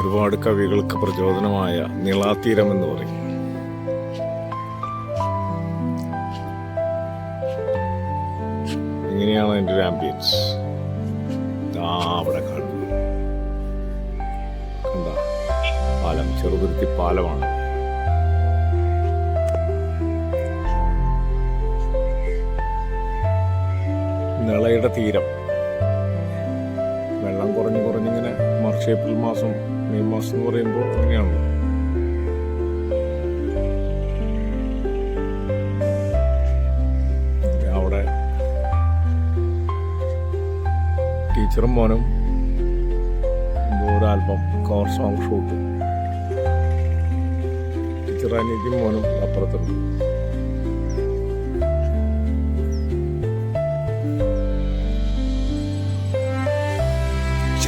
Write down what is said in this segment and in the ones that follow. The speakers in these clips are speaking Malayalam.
ഒരുപാട് കവികൾക്ക് പ്രചോദനമായ നിളാതീരം എന്ന് പറയും. ഇങ്ങനെയാണ് എന്റെ ഒരു ആംബിയൻസ് അവിടെ കാണുന്നു. കണ്ട? പാലം ചെറുതുരുത്തി പാലമാണ്. നിളയുടെ തീരം. വെള്ളം കുറഞ്ഞു കുറഞ്ഞിങ്ങനെ മാർച്ച് ഏപ്രിൽ മാസം മെയ് മാസം എന്ന് പറയുമ്പോൾ അങ്ങനെയാണ്. അവിടെ ടീച്ചറും മോനും ഒരു album cover song shoot teacher അനിയത്തിയും മോനും അപ്പുറത്തുണ്ട്.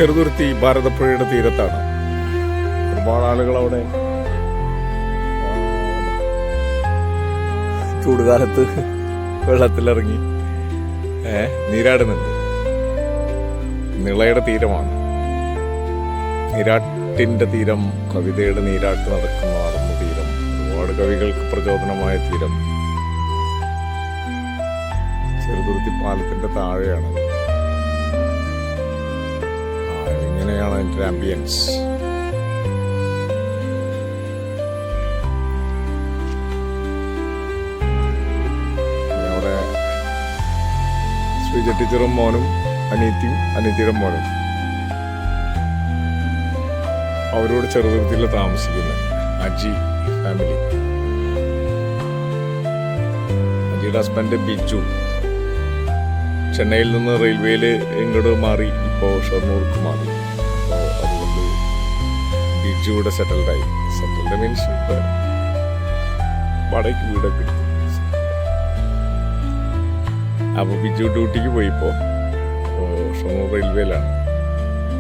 ചെറുതുരുത്തി ഭാരതപ്പുഴയുടെ തീരത്താണ്. ഒരുപാട് ആളുകൾ അവിടെ. ചൂടുകാലത്ത് വെള്ളത്തിലിറങ്ങി. ഏ നീരാടുന്നുണ്ട്. നിളയുടെ തീരമാണ്. നീരാട്ടിന്റെ തീരം കവിതയുടെ നീരാട്ട് നടക്കുന്ന നടന്ന തീരം ഒരുപാട് കവികൾക്ക് പ്രചോദനമായ തീരം. ചെറുതുരുത്തി പാലത്തിന്റെ താഴെയാണ്. ആ, അതിന്റെ ആംബിയൻസ് അവിടെ ടീച്ചറും മോനും അനീത്തിയും അനീത്തിയുടെ മോനും. അവരോട് ചെറുതുരുത്തിയിൽ താമസിക്കുന്നത്. അജി ഫാമിലി അജിയുടെ ഹസ്ബൻഡ് ബിജു. ചെന്നൈയിൽ നിന്ന് റെയിൽവേയിൽ ഇങ്ങോട്ട് മാറി ഇപ്പോൾ ഷൊർണൂർക്ക് മാറി. ബിജു ഇവിടെ സെറ്റിൽഡായി. സെറ്റിൽഡ് മീൻസ് വടക്ക് വീടൊക്കെ അപ്പോൾ ബിജു ഡ്യൂട്ടിക്ക് പോയി ഇപ്പോൾ ഷൊർണൂർ റെയിൽവേയിലാണ്.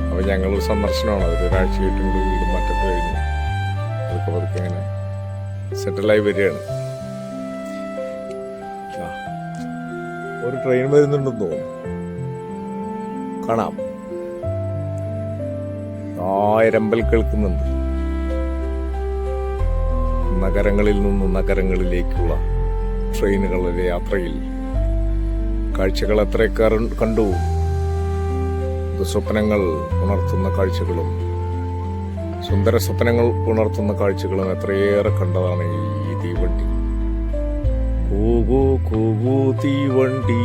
അപ്പോൾ ഞങ്ങളൊരു സന്ദർശനമാണ്. അവർ ഒരാഴ്ചയായിട്ട് ഇവിടെ വീട് മാറ്റൊക്കെ കഴിഞ്ഞു. അതൊക്കെ അവർക്ക് ഇങ്ങനെ സെറ്റിലായി വരികയാണ്. ഒരു ട്രെയിൻ വരുന്നുണ്ടെന്ന് തോന്നുന്നു. കാണാം. ആയിരമ്പൽ കേൾക്കുന്നുണ്ട്. നഗരങ്ങളിൽ നിന്നും നഗരങ്ങളിലേക്കുള്ള ട്രെയിനുകളുടെ യാത്രയിൽ കാഴ്ചകൾ എത്ര കണ്ടു. സ്വപ്നങ്ങൾ ഉണർത്തുന്ന കാഴ്ചകളും സുന്ദര സ്വപ്നങ്ങൾ ഉണർത്തുന്ന കാഴ്ചകളും എത്രയേറെ കണ്ടതാണ് ഈ തീവണ്ടി. കൂകൂ കൂകൂ തീവണ്ടി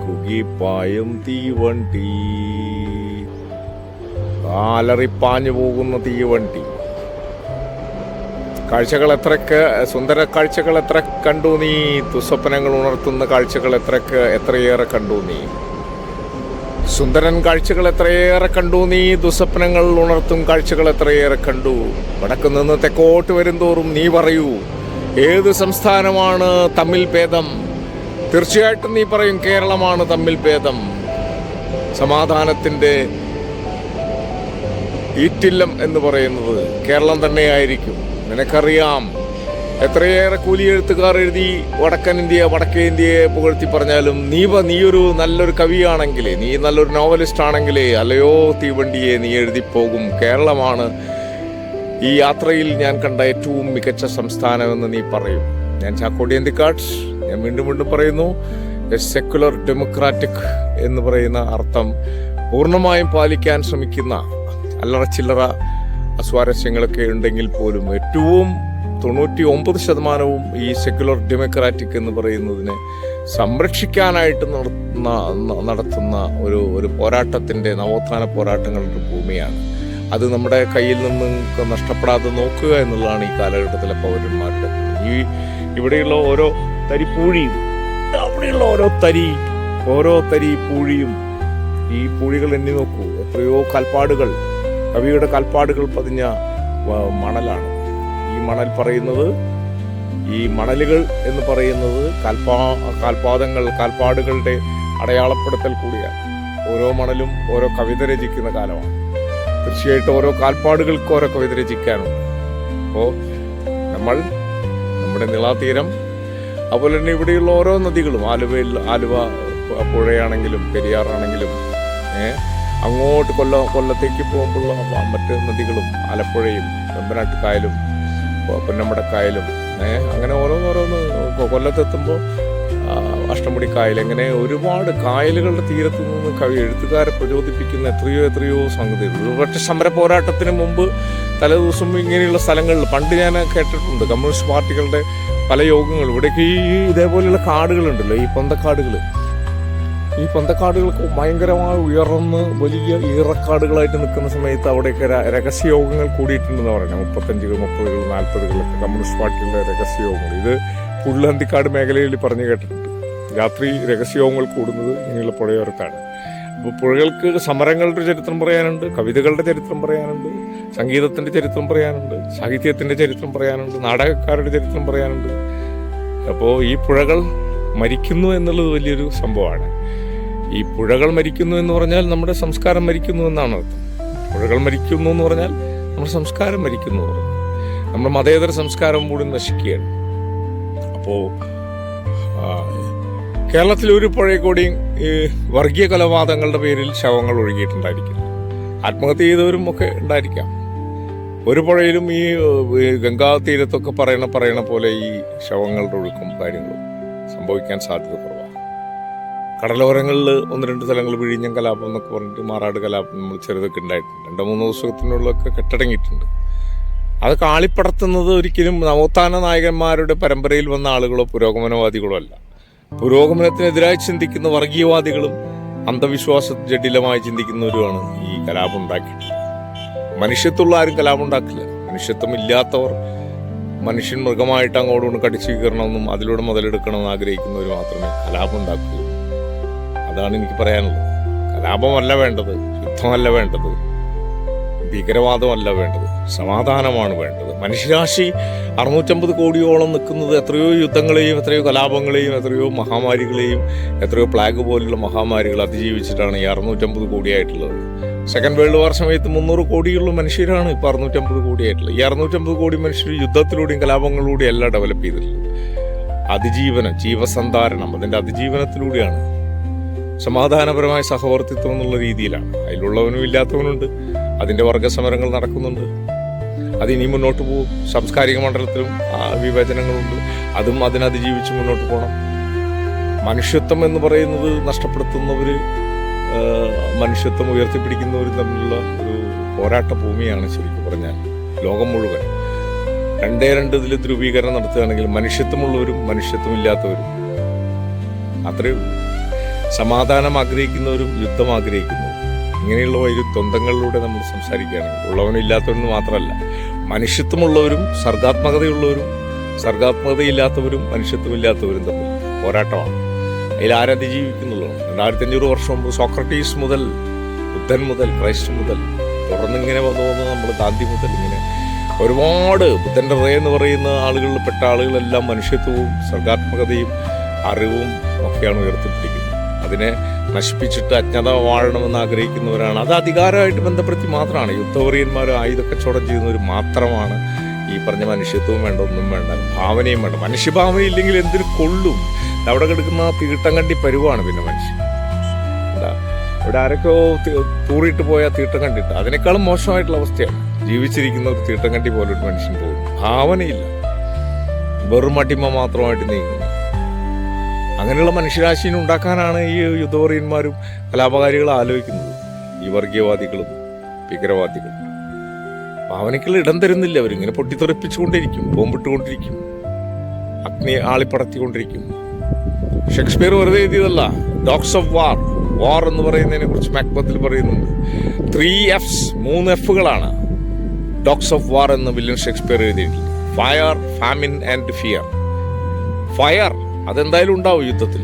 കുകിപ്പായും തീവണ്ടി. കാലറിപ്പാഞ്ഞു പോകുന്ന തീവണ്ടി. കാഴ്ചകൾ എത്രക്ക് സുന്ദര കാഴ്ചകൾ എത്ര കണ്ടു നീ? ദുസ്വപ്നങ്ങൾ ഉണർത്തുന്ന കാഴ്ചകൾ എത്രക്ക് എത്രയേറെ കണ്ടു നീ? സുന്ദരൻ കാഴ്ചകൾ എത്രയേറെ കണ്ടു നീ? ദുസ്വപ്നങ്ങൾ ഉണർത്തും കാഴ്ചകൾ എത്രയേറെ കണ്ടു? വടക്ക് നിന്ന് തെക്കോട്ട് വരുംതോറും നീ പറയൂ ഏത് സംസ്ഥാനമാണ് തമ്മിൽ ഭേദം? തീർച്ചയായിട്ടും നീ പറയും കേരളമാണ് തമ്മിൽ ഭേദം. സമാധാനത്തിന്റെ ഈറ്റില്ലം എന്ന് പറയുന്നത് കേരളം തന്നെയായിരിക്കും. നിനക്കറിയാം. എത്രയേറെ കൂലി എഴുത്തുകാർ എഴുതി വടക്കൻ ഇന്ത്യ വടക്കേ ഇന്ത്യയെ പുകഴ്ത്തി പറഞ്ഞാലും നീ നീയൊരു നല്ലൊരു കവിയാണെങ്കിലേ നീ നല്ലൊരു നോവലിസ്റ്റ് ആണെങ്കിലേ അല്ലയോ തീവണ്ടിയെ നീ എഴുതിപ്പോകും കേരളമാണ് ഈ യാത്രയിൽ ഞാൻ കണ്ട ഏറ്റവും മികച്ച സംസ്ഥാനമെന്ന് നീ പറയും. ഞാൻ ചാക്കോടി എന്തിക്കാട്ട് ഞാൻ വീണ്ടും വീണ്ടും പറയുന്നു സെക്കുലർ ഡെമോക്രാറ്റിക് എന്ന് പറയുന്ന അർത്ഥം പൂർണമായും പാലിക്കാൻ ശ്രമിക്കുന്ന അല്ലറ ചില്ലറ അസ്വാരസ്യങ്ങളൊക്കെ ഉണ്ടെങ്കിൽ പോലും ഏറ്റവും തൊണ്ണൂറ്റി ഒമ്പത് ശതമാനവും ഈ സെക്യുലർ ഡെമോക്രാറ്റിക് എന്ന് പറയുന്നതിനെ സംരക്ഷിക്കാനായിട്ട് നടത്തുന്ന നടത്തുന്ന ഒരു ഒരു പോരാട്ടത്തിന്റെ നവോത്ഥാന പോരാട്ടങ്ങളുടെ ഭൂമിയാണ്. അത് നമ്മുടെ കയ്യിൽ നിന്ന് നഷ്ടപ്പെടാതെ നോക്കുക എന്നുള്ളതാണ് ഈ കാലഘട്ടത്തിലെ പൗരന്മാരുടെ ഈ ഇവിടെയുള്ള ഓരോ തരിപ്പൂഴിയും അവിടെയുള്ള ഓരോ തരി ഓരോ തരി പൂഴിയും ഈ പൂഴികൾ എണ്ണി നോക്കൂ. എത്രയോ കാൽപ്പാടുകൾ കവിയുടെ കാൽപ്പാടുകൾ പതിഞ്ഞ മണലാണ്. ഈ മണൽ പറയുന്നത് ഈ മണലുകൾ എന്ന് പറയുന്നത് കാൽപാ കാൽപാദങ്ങൾ കാൽപ്പാടുകളുടെ അടയാളപ്പെടുത്തൽ കൂടിയാണ്. ഓരോ മണലും ഓരോ കവിത രചിക്കുന്ന കാലമാണ്. തീർച്ചയായിട്ടും ഓരോ കാൽപ്പാടുകൾക്ക് ഓരോ കവിത രചിക്കാനുണ്ട്. അപ്പോൾ നമ്മൾ നമ്മുടെ നിളാതീരം അതുപോലെ തന്നെ ഇവിടെയുള്ള ഓരോ നദികളും ആലുവയിൽ ആലുവ പുഴയാണെങ്കിലും പെരിയാറാണെങ്കിലും ഏ, അങ്ങോട്ട് കൊല്ല കൊല്ലത്തേക്ക് പോകുമ്പോഴുള്ള മറ്റ് നദികളും ആലപ്പുഴയും വെമ്പനാട്ട് കായലും പൊ- പുന്നമടക്കായലും ഏ, അങ്ങനെ ഓരോന്നോരോന്ന് കൊല്ലത്തെത്തുമ്പോൾ അഷ്ടമുടി കായൽ അങ്ങനെ ഒരുപാട് കായലുകളുടെ തീരത്ത് നിന്ന് കവി എഴുത്തുകാരെ പ്രചോദിപ്പിക്കുന്ന എത്രയോ എത്രയോ സംഗതികൾ. ഒരുപക്ഷെ സമര പോരാട്ടത്തിന് മുമ്പ് തലേദിവസം ഇങ്ങനെയുള്ള സ്ഥലങ്ങളിൽ പണ്ട് ഞാൻ കേട്ടിട്ടുണ്ട് കമ്മ്യൂണിസ്റ്റ് പാർട്ടികളുടെ പല യോഗങ്ങളും ഇവിടേക്ക് ഈ ഇതേപോലെയുള്ള കാടുകളുണ്ടല്ലോ ഈ പൊന്തക്കാടുകൾ ഈ പന്തക്കാടുകൾക്ക് ഭയങ്കരമായി ഉയർന്ന് വലിയ ഈറക്കാടുകളായിട്ട് നിൽക്കുന്ന സമയത്ത് അവിടെയൊക്കെ രഹസ്യയോഗങ്ങൾ കൂടിയിട്ടുണ്ടെന്ന് പറയുന്നത്. മുപ്പത്തഞ്ചുകൾ മുപ്പതുകൾ നാൽപ്പതുകളൊക്കെ കമ്മ്യൂണിസ്റ്റ് പാർട്ടിയുടെ രഹസ്യയോഗങ്ങൾ. ഇത് പുള്ളന്തിക്കാട് മേഖലയിൽ പറഞ്ഞു കേട്ടിട്ടുണ്ട്. രാത്രി രഹസ്യയോഗങ്ങൾ കൂടുന്നത് ഇങ്ങനെയുള്ള പുഴയോരത്താണ്. അപ്പോൾ പുഴകൾക്ക് സമരങ്ങളുടെ ചരിത്രം പറയാനുണ്ട് കവിതകളുടെ ചരിത്രം പറയാനുണ്ട് സംഗീതത്തിന്റെ ചരിത്രം പറയാനുണ്ട് സാഹിത്യത്തിന്റെ ചരിത്രം പറയാനുണ്ട് നാടകക്കാരുടെ ചരിത്രം പറയാനുണ്ട്. അപ്പോൾ ഈ പുഴകൾ മരിക്കുന്നു എന്നുള്ളത് വലിയൊരു സംഭവമാണ്. ഈ പുഴകൾ മരിക്കുന്നു എന്ന് പറഞ്ഞാൽ നമ്മുടെ സംസ്കാരം മരിക്കുന്നു എന്നാണ് അർത്ഥം. പുഴകൾ മരിക്കുന്നു എന്ന് പറഞ്ഞാൽ നമ്മുടെ സംസ്കാരം മരിക്കുന്നു നമ്മുടെ മതേതര സംസ്കാരം കൂടി നശിക്കുകയാണ്. അപ്പോൾ കേരളത്തിൽ ഒരു പുഴയിൽ കൂടിയും ഈ വർഗീയ കൊലപാതകങ്ങളുടെ പേരിൽ ശവങ്ങൾ ഒഴുകിയിട്ടുണ്ടായിരിക്കും ആത്മഹത്യ ചെയ്തവരും ഒക്കെ ഉണ്ടായിരിക്കാം. ഒരു പുഴയിലും ഈ ഗംഗാ തീരത്തൊക്കെ പറയണ പറയണ പോലെ ഈ ശവങ്ങളുടെ ഒഴുക്കും കാര്യങ്ങളും സംഭവിക്കാൻ സാധ്യത കുറവാണ്. കടലോരങ്ങളിൽ ഒന്ന് രണ്ട് സ്ഥലങ്ങൾ വിഴിഞ്ഞം കലാപം എന്നൊക്കെ പറഞ്ഞിട്ട് മാറാട് കലാപം നമ്മൾ ചെറുതൊക്കെ ഉണ്ടായിട്ടുണ്ട്. രണ്ടോ മൂന്നോ ദിവസത്തിനുള്ളൊക്കെ കെട്ടടങ്ങിയിട്ടുണ്ട്. അത് കാളിപ്പടത്തുന്നത് ഒരിക്കലും നവോത്ഥാന നായകന്മാരുടെ പരമ്പരയിൽ വന്ന ആളുകളോ പുരോഗമനവാദികളോ അല്ല. പുരോഗമനത്തിനെതിരായി ചിന്തിക്കുന്ന വർഗീയവാദികളും അന്ധവിശ്വാസ ജഡിലമായി ചിന്തിക്കുന്നവരുമാണ് ഈ കലാപം ഉണ്ടാക്കിയിട്ടുള്ളത്. മനുഷ്യത്തുള്ള ആരും കലാപം ഉണ്ടാക്കില്ല. മനുഷ്യത്വം ഇല്ലാത്തവർ മനുഷ്യൻ മൃഗമായിട്ട് അങ്ങോട്ടും കടിച്ചു കീറണമെന്നും അതിലൂടെ മുതലെടുക്കണമെന്ന് ആഗ്രഹിക്കുന്നവർ മാത്രമേ കലാപം ഉണ്ടാക്കുകയുള്ളൂ. അതാണ് എനിക്ക് പറയാനുള്ളത്. കലാപമല്ല വേണ്ടത് യുദ്ധമല്ല വേണ്ടത് ഭീകരവാദമല്ല വേണ്ടത് സമാധാനമാണ് വേണ്ടത്. മനുഷ്യരാശി അറുന്നൂറ്റമ്പത് കോടിയോളം നിൽക്കുന്നത് എത്രയോ യുദ്ധങ്ങളെയും എത്രയോ കലാപങ്ങളെയും എത്രയോ മഹാമാരികളെയും എത്രയോ പ്ലാഗ് പോലുള്ള മഹാമാരികൾ അതിജീവിച്ചിട്ടാണ് ഈ അറുന്നൂറ്റമ്പത് കോടിയായിട്ടുള്ളത്. സെക്കൻഡ് വേൾഡ് വാർ സമയത്ത് മുന്നൂറ് കോടിയുള്ള മനുഷ്യരാണ് ഇപ്പോൾ അറുന്നൂറ്റമ്പത് കോടിയായിട്ടുള്ളത്. ഈ അറുന്നൂറ്റമ്പത് കോടി മനുഷ്യർ യുദ്ധത്തിലൂടെയും കലാപങ്ങളിലൂടെയും അല്ല ഡെവലപ്പ് ചെയ്തിട്ടുള്ളത്. അതിജീവനം ജീവസന്ധാരണം അതിന്റെ അതിജീവനത്തിലൂടെയാണ് സമാധാനപരമായ സഹവർത്തിത്വം എന്നുള്ള രീതിയിലാണ്. അതിലുള്ളവനും ഇല്ലാത്തവനുണ്ട്. അതിന്റെ വർഗസമരങ്ങൾ നടക്കുന്നുണ്ട്. അത് ഇനി മുന്നോട്ട് പോകും. സാംസ്കാരിക മണ്ഡലത്തിലും വിവേചനങ്ങളുണ്ട്. അതും അതിനതിജീവിച്ച് മുന്നോട്ട് പോകണം. മനുഷ്യത്വം എന്ന് പറയുന്നത് നഷ്ടപ്പെടുത്തുന്നവർ മനുഷ്യത്വം ഉയർത്തിപ്പിടിക്കുന്നവർ തമ്മിലുള്ള ഒരു പോരാട്ട ഭൂമിയാണ് ശരിക്കും പറഞ്ഞാൽ ലോകം മുഴുവൻ. രണ്ടേ രണ്ട് ഇതിൽ ധ്രുവീകരണം നടത്തുകയാണെങ്കിൽ മനുഷ്യത്വമുള്ളവരും മനുഷ്യത്വമില്ലാത്തവരും. അത്രയേ സമാധാനം ആഗ്രഹിക്കുന്നവരും യുദ്ധം ആഗ്രഹിക്കുന്നവരും ഇങ്ങനെയുള്ള ഒരു ദ്വന്ദ്ങ്ങളിലൂടെ നമ്മൾ സംസാരിക്കുകയാണെങ്കിൽ ഉള്ളവനും ഇല്ലാത്തവനും മാത്രമല്ല. മനുഷ്യത്വമുള്ളവരും സർഗാത്മകതയുള്ളവരും സർഗാത്മകതയില്ലാത്തവരും മനുഷ്യത്വമില്ലാത്തവരും തമ്മിൽ പോരാട്ടമാണ്. അതിൽ ആരതിജീവിക്കുന്നുള്ളൂ രണ്ടായിരത്തി അഞ്ഞൂറ് വർഷം മുമ്പ് സോക്രട്ടീസ് മുതൽ ബുദ്ധൻ മുതൽ ക്രൈസ്റ്റ് മുതൽ തുടർന്നിങ്ങനെ വന്നു വന്ന് നമ്മൾ ഗാന്ധി മുതൽ ഇങ്ങനെ ഒരുപാട് ബുദ്ധന്റെ റേ എന്ന് പറയുന്ന ആളുകളിൽ പെട്ട ആളുകളെല്ലാം മനുഷ്യത്വവും സർഗാത്മകതയും അറിവും ഒക്കെയാണ് ഉയർത്തിപ്പിടിക്കുന്നത്. അതിനെ നശിപ്പിച്ചിട്ട് അജ്ഞത വാഴണമെന്ന് ആഗ്രഹിക്കുന്നവരാണ്. അത് അധികാരമായിട്ട് ബന്ധപ്പെടുത്തി മാത്രമാണ്. യുദ്ധവറിയന്മാർ ആയുധ കച്ചവടം ചെയ്യുന്നവർ മാത്രമാണ് ഈ പറഞ്ഞ മനുഷ്യത്വവും വേണ്ട ഒന്നും വേണ്ട ഭാവനയും വേണ്ട. മനുഷ്യഭാവന ഇല്ലെങ്കിൽ എന്തിനു കൊള്ളും? അവിടെ കിടക്കുന്ന തീട്ടം കണ്ടി പരുവാണ് പിന്നെ മനുഷ്യൻ. എന്താ? ഇവിടെ ആരൊക്കെയോ തൂറിയിട്ട് പോയ തീട്ടം കണ്ടിട്ട്. അതിനേക്കാളും മോശമായിട്ടുള്ള അവസ്ഥയാണ്. ജീവിച്ചിരിക്കുന്ന ഒരു തീട്ടം കണ്ടി പോലെ ഒരു മനുഷ്യൻ പോകും ഭാവനയില്ല. വെറും അടിമ മാത്രമായിട്ട് നീങ്ങുന്നു. അങ്ങനെയുള്ള മനുഷ്യരാശിനെ ഉണ്ടാക്കാനാണ് ഈ യുദ്ധവറിയന്മാരും കലാപകാരികളും ആലോചിക്കുന്നത്. ഈ വർഗീയവാദികളും ഭീകരവാദികളും. ഭാവനയ്ക്കുള്ള ഇടം തരുന്നില്ല. അവരിങ്ങനെ പൊട്ടിത്തെറിപ്പിച്ചുകൊണ്ടിരിക്കും. ബോംബിട്ടുകൊണ്ടിരിക്കും. അഗ്നി ആളിപ്പടത്തിക്കൊണ്ടിരിക്കും ഷേക്സ്പിയർ വെറുതെ എഴുതിയതല്ല. ഡോക്സ് ഓഫ് വാർ. വാർ എന്ന് പറയുന്നതിനെ കുറിച്ച് മാക്ബത്തിൽ പറയുന്നുണ്ട്. ത്രീ എഫ്സ് മൂന്ന് എഫുകളാണ് ഡോക്സ് ഓഫ് വാർ എന്ന് വില്യം ഷേക്സ്പിയർ എഴുതിയിട്ടുണ്ട്. Fire famine and fear. Fire അതെന്തായാലും ഉണ്ടാവും യുദ്ധത്തിൽ.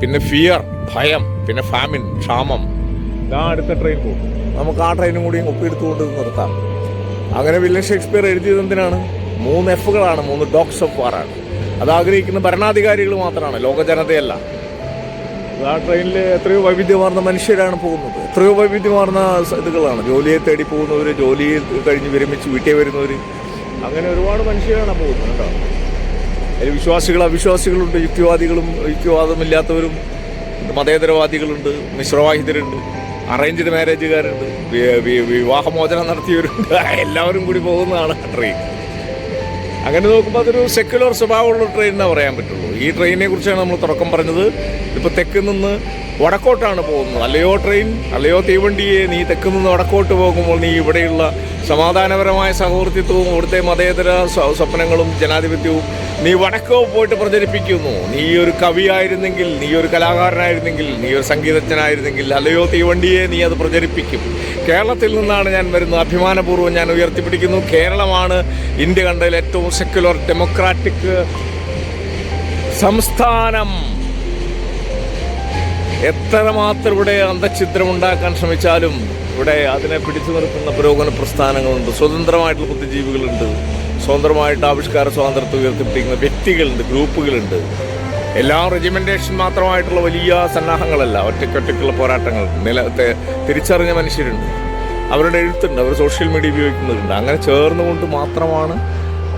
പിന്നെ ഫിയർ ഭയം പിന്നെ ഫാമിൻ ക്ഷാമം. ഞാൻ അടുത്ത ട്രെയിൻ പോകും. നമുക്ക് ആ ട്രെയിനും കൂടി ഒപ്പിയെടുത്തുകൊണ്ട് നിർത്താം. അങ്ങനെ വില്യം ഷേക്സ്പിയർ എഴുതിയത് എന്തിനാണ്? മൂന്ന് എഫുകളാണ് മൂന്ന് ഡോക്സ് ഓഫ് വാറാണ് അത് ആഗ്രഹിക്കുന്ന ഭരണാധികാരികൾ മാത്രമാണ് ലോക ജനതയല്ല. ആ ട്രെയിനിൽ എത്രയോ വൈവിധ്യമാർന്ന മനുഷ്യരാണ് പോകുന്നത്. എത്രയോ വൈവിധ്യമാർന്ന ഇതുകളാണ്. ജോലിയെ തേടി പോകുന്നവർ ജോലിയിൽ കഴിഞ്ഞ് വിരമിച്ച് വീട്ടിൽ വരുന്നവർ അങ്ങനെ ഒരുപാട് മനുഷ്യരാണ് പോകുന്നത് കേട്ടോ. അതിൽ വിശ്വാസികൾ അവിശ്വാസികളുണ്ട് യുക്തിവാദികളും യുക്തിവാദമില്ലാത്തവരും മതേതരവാദികളുണ്ട് മിശ്രവാഹിതരുണ്ട് അറേഞ്ച്ഡ് മാരേജുകാരുണ്ട് വിവാഹമോചനം നടത്തിയവരുണ്ട് എല്ലാവരും കൂടി പോകുന്നതാണ് ട്രെയിൻ അങ്ങനെ നോക്കുമ്പോൾ അതൊരു സെക്യുലർ സ്വഭാവമുള്ള ട്രെയിൻ എന്നാ പറയാൻ പറ്റുള്ളൂ. ഈ ട്രെയിനിനെ കുറിച്ചാണ് നമ്മൾ തുടക്കം പറഞ്ഞത്. ഇപ്പോൾ തെക്ക് നിന്ന് വടക്കോട്ടാണ് പോകുന്നത്. അല്ലയോ ട്രെയിൻ അല്ലയോ തീവണ്ടിയെ നീ തെക്ക് നിന്ന് വടക്കോട്ട് പോകുമ്പോൾ നീ ഇവിടെയുള്ള സമാധാനപരമായ സഹവർത്തിത്വവും ഇവിടുത്തെ മതേതര സ്വപ്നങ്ങളും ജനാധിപത്യവും നീ വടക്കോ പോയിട്ട് പ്രചരിപ്പിക്കുന്നു. നീ ഒരു കവിയായിരുന്നെങ്കിൽ നീ ഒരു കലാകാരനായിരുന്നെങ്കിൽ നീ ഒരു സംഗീതജ്ഞനായിരുന്നെങ്കിൽ അല്ലയോ തീവണ്ടിയെ നീ അത് പ്രചരിപ്പിക്കും. കേരളത്തിൽ നിന്നാണ് ഞാൻ വരുന്നത്. അഭിമാനപൂർവം ഞാൻ ഉയർത്തിപ്പിടിക്കുന്നു. കേരളമാണ് ഇന്ത്യ കണ്ടതിൽ ഏറ്റവും സെക്യുലർ ഡെമോക്രാറ്റിക് സംസ്ഥാനം. എത്രമാത്രം ഇവിടെ അന്തഛിദ്രം ഉണ്ടാക്കാൻ ശ്രമിച്ചാലും ഇവിടെ അതിനെ പിടിച്ചു നിർത്തുന്ന പുരോഗമന പ്രസ്ഥാനങ്ങളുണ്ട്. സ്വതന്ത്രമായിട്ടുള്ള ബുദ്ധിജീവികളുണ്ട്. സ്വതന്ത്രമായിട്ട് ആവിഷ്കാര സ്വാതന്ത്ര്യത്തെ ഉയർത്തിപ്പിടിക്കുന്ന വ്യക്തികളുണ്ട് ഗ്രൂപ്പുകളുണ്ട്. എല്ലാ റെജിമെന്റേഷൻ മാത്രമായിട്ടുള്ള വലിയ സന്നാഹങ്ങളല്ല ഒറ്റയ്ക്കൊറ്റയ്ക്കുള്ള പോരാട്ടങ്ങൾ. നിലത്തെ തിരിച്ചറിഞ്ഞ മനുഷ്യരുണ്ട്. അവരുടെ എഴുത്തുണ്ട് അവർ സോഷ്യൽ മീഡിയ ഉപയോഗിക്കുന്നുണ്ട് അങ്ങനെ ചേർന്നുകൊണ്ട് മാത്രമാണ്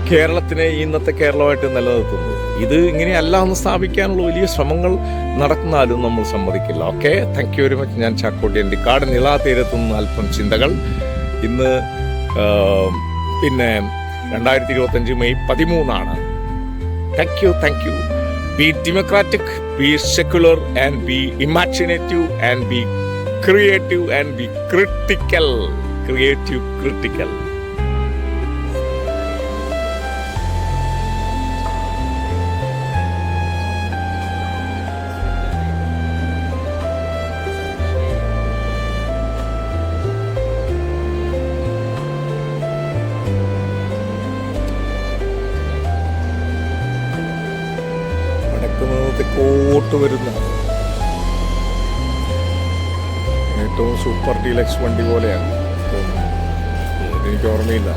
കേരളത്തിനെ ഇന്നത്തെ കേരളമായിട്ട് നിലനിർത്തുന്നത്. ഇത് ഇങ്ങനെയല്ല എന്ന് സ്ഥാപിക്കാനുള്ള വലിയ ശ്രമങ്ങൾ നടക്കുന്നാലും നമ്മൾ സമ്മതിക്കില്ല. Okay thank you very much ഞാൻ ചാക്കോട്ടി എന്റെ കാട് നിളാ തീരത്തുനിന്ന് അല്പം ചിന്തകൾ. ഇന്ന് പിന്നെ രണ്ടായിരത്തി ഇരുപത്തഞ്ച് May പതിമൂന്നാണ്. Thank you thank you be democratic be secular and be imaginative and be creative and be critical creative critical ഏറ്റവും ലക്സ് വണ്ടി പോലെയാണ്. എനിക്ക് ഓർമ്മയില്ല.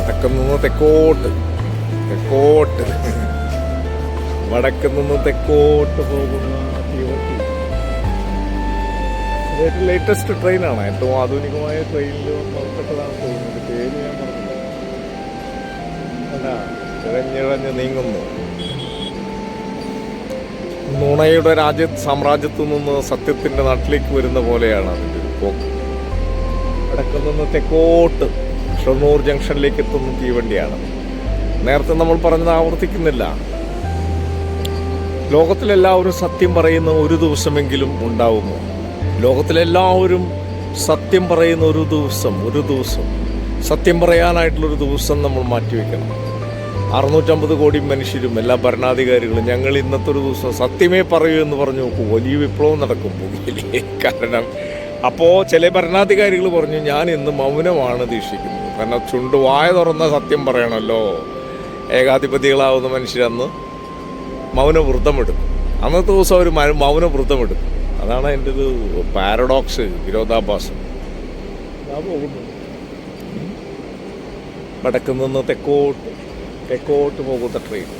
വടക്കം നിന്ന് തെക്കോട്ട് തെക്കോട്ട്. വടക്കം നിന്ന് തെക്കോട്ട് പോകുന്ന ലേറ്റസ്റ്റ് ട്രെയിനാണ് ഏറ്റവും ആധുനികമായ ട്രെയിനിൽ ഉൾപ്പെട്ടതാണ് തോന്നുന്നത്. പേര് ഞാൻ പറഞ്ഞത് ഇഴഞ്ഞിഴഞ്ഞ് നീങ്ങുന്നു. നുണയുടെ രാജ്യ സാമ്രാജ്യത്തു നിന്ന് സത്യത്തിന്റെ നാട്ടിലേക്ക് വരുന്ന പോലെയാണ് അതിന്റെ ഒരു പോക്ക്. വടക്ക് നിന്ന് തെക്കോട്ട് ഷൊർണൂർ ജംഗ്ഷനിലേക്ക് എത്തുന്ന തീവണ്ടിയാണ്. നേരത്തെ നമ്മൾ പറഞ്ഞത് ആവർത്തിക്കുന്നില്ല. ലോകത്തിലെല്ലാവരും സത്യം പറയുന്ന ഒരു ദിവസമെങ്കിലും ഉണ്ടാവുമോ? ലോകത്തിലെല്ലാവരും സത്യം പറയുന്ന ഒരു ദിവസം ഒരു ദിവസം. സത്യം പറയാനായിട്ടുള്ളൊരു ദിവസം നമ്മൾ മാറ്റിവെക്കണം. അറുന്നൂറ്റമ്പത് കോടി മനുഷ്യരും എല്ലാ ഭരണാധികാരികളും ഞങ്ങൾ ഇന്നത്തെ ഒരു ദിവസം സത്യമേ പറയൂ എന്ന് പറഞ്ഞു നോക്കൂ. വലിയ വിപ്ലവം നടക്കും ഭൂമിയിലെ കാരണം അപ്പോൾ ചില ഭരണാധികാരികൾ പറഞ്ഞു ഞാൻ ഇന്ന് മൗനമാണ് ദീക്ഷിക്കുന്നത്. കാരണം ചുണ്ട് വായ തുറന്ന സത്യം പറയണമല്ലോ ഏകാധിപതികളാവുന്ന മനുഷ്യരന്ന് മൗന വ്രതമെടുക്കും അന്നത്തെ ദിവസം അവർ മൗന വ്രതമെടുക്കും അതാണ് എന്റെ ഒരു പാരഡോക്സ് വിരോധാഭാസം. വടക്ക് നിന്ന് തെക്കോട്ട് തെക്കോട്ട് പോകുന്ന ട്രെയിൻ